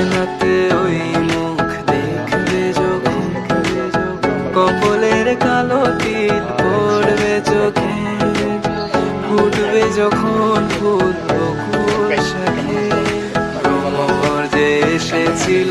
আয়নাতে ওই মুখ দেখবে যখন। কপলের কালো তিল পড়বে চোখে। ফুটবে যখন ফুল বকুল শাখে। ভ্রমর এসেছিল